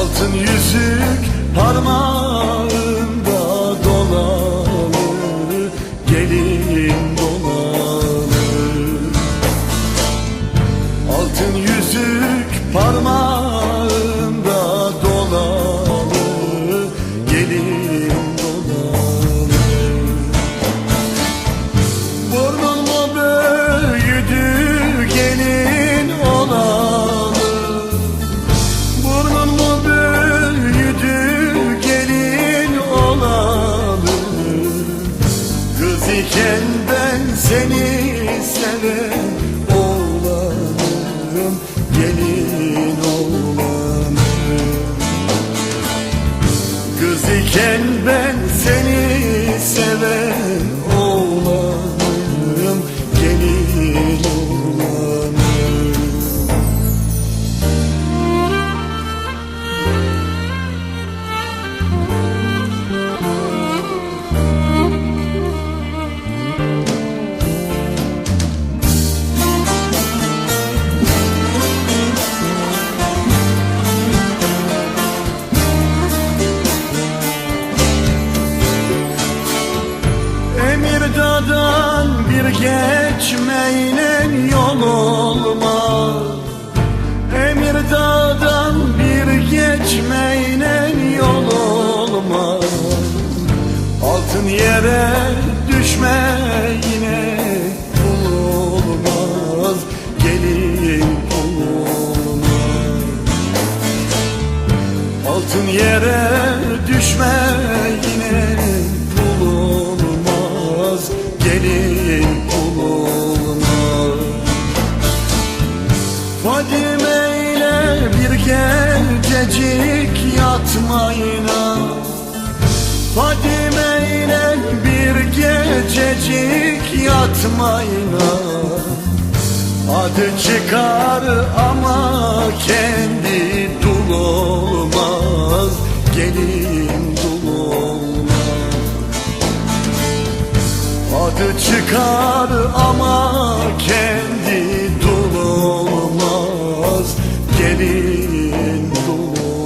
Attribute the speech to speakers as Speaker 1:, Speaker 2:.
Speaker 1: Altın yüzük parmağında dolanır Gelin dolanır. Altın yüzük parmağında seni seven oğlanım Gelin oğlanım Kız iken ben Emirdağ'dan bir geçmeyle yol olmaz. Emirdağ'dan bir geçmeyle yol olmaz. Altın yere düşme yine olmaz. Gelin olmaz. Altın yere düşme yine olmaz Gelin kul olmaz Fadime ile bir gececik yatmayına. Fadime ile bir gececik yatmayına. Adı çıkar ama kendi dul olmaz çıkar ama kendi dul olmaz. Gelin dul